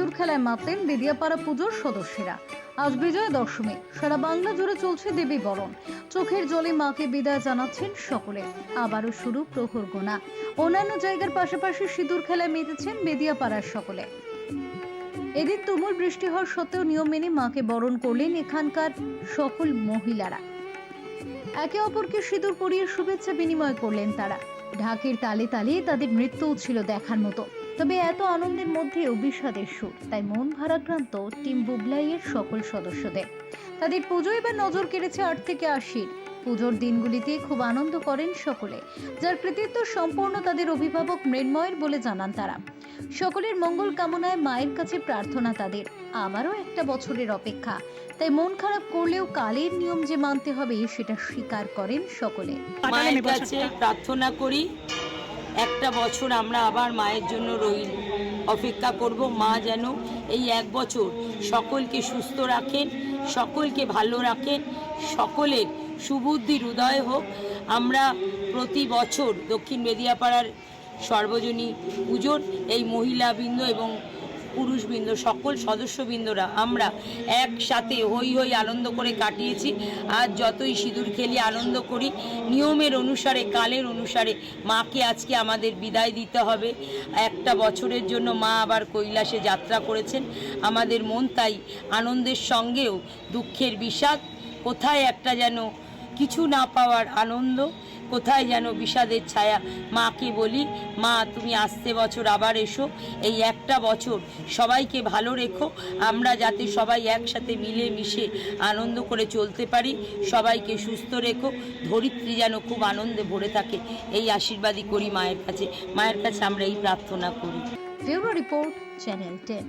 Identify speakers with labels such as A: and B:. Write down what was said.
A: সিঁদুর খেলায় মাতলেন বেদিয়াপাড়া পুজোর সদস্যরা। আজ বিজয় দশমী, সারা বাংলা জুড়ে চলছে দেবী বরণ। চোখের জলে মাকে বিদায় জানাচ্ছেন সকলে। আবারও শুরু প্রহর গোনা। অন্যান্য জায়গার পাশাপাশি সিঁদুর খেলায় মেতেছেন বেদিয়াপাড়ার সকলে। এদিন তুমুল বৃষ্টি হওয়ার সত্ত্বেও নিয়ম মেনে মাকে বরণ করলেন এখানকার সকল মহিলারা। একে অপরকে সিঁদুর পরিয়ে শুভেচ্ছা বিনিময় করলেন তারা। ঢাকের তালে তালে তাদের নৃত্যও ছিল দেখার মতো। তবে এত আনন্দের মধ্যেও বিষাদের সুর, তাই মন ভারাক্রান্ত টিম বুবলাইয়ের সকল সদস্যদের। তাদের পুজো এবার নজর কেড়েছে আট থেকে আশির। পুজোর দিনগুলিতে খুব আনন্দ করেন সকলে, যার কৃতিত্ব সম্পূর্ণ তাদের অভিভাবক মৃন্ময়ের বলে জানান তারা। সকলের মঙ্গল কামনায় মায়ের কাছে প্রার্থনা তাদের। আবারও একটা বছরের অপেক্ষা, তাই মন খারাপ করলেও কালের নিয়ম যে মানতে হবে সেটা স্বীকার করেন সকলে।
B: মায়ের কাছে প্রার্থনা করি একটা বছর আমরা আবার মায়ের জন্য রই অপেক্ষা করব মা যেন এই এক বছর সকলকে সুস্থ রাখেন, সকলকে ভালো রাখেন, সকলের সুবুদ্ধির উদয় হোক। আমরা প্রতি বছর দক্ষিণ মেদিয়াপাড়ার সর্বজনী পুজোর এই মহিলাবৃন্দ এবং পুরুষবৃন্দ, সকল সদস্যবৃন্দরা আমরা একসাথে হই হই আনন্দ করে কাটিয়েছি। আজ যতই সিঁদুর খেলি, আনন্দ করি। নিয়মের অনুসারে, কালের অনুসারে মাকে আজকে আমাদের বিদায় দিতে হবে। একটা বছরের জন্য মা আবার কৈলাসে যাত্রা করেছেন। আমাদের মন তাই আনন্দের সঙ্গেও দুঃখের বিষাদ। কোথায় একটা যেন কিছু না পাওয়ার আনন্দ। কোথায় যেন বিষাদের ছায়া? মাকে বলি? মা, তুমি আসতে বছর আবার এসো। এই একটা বছর সবাইকে ভালো রেখো। আমরা যাতে সবাই একসাথে মিলে মিশে আনন্দ করে চলতে পারি। সবাইকে সুস্থ রেখো। ধরিত্রী যেন খুব আনন্দে ভরে থাকে। এই আশীর্বাদই করি মায়ের কাছে। মায়ের কাছে আমরা এই প্রার্থনা করি।
A: Report, channel ten.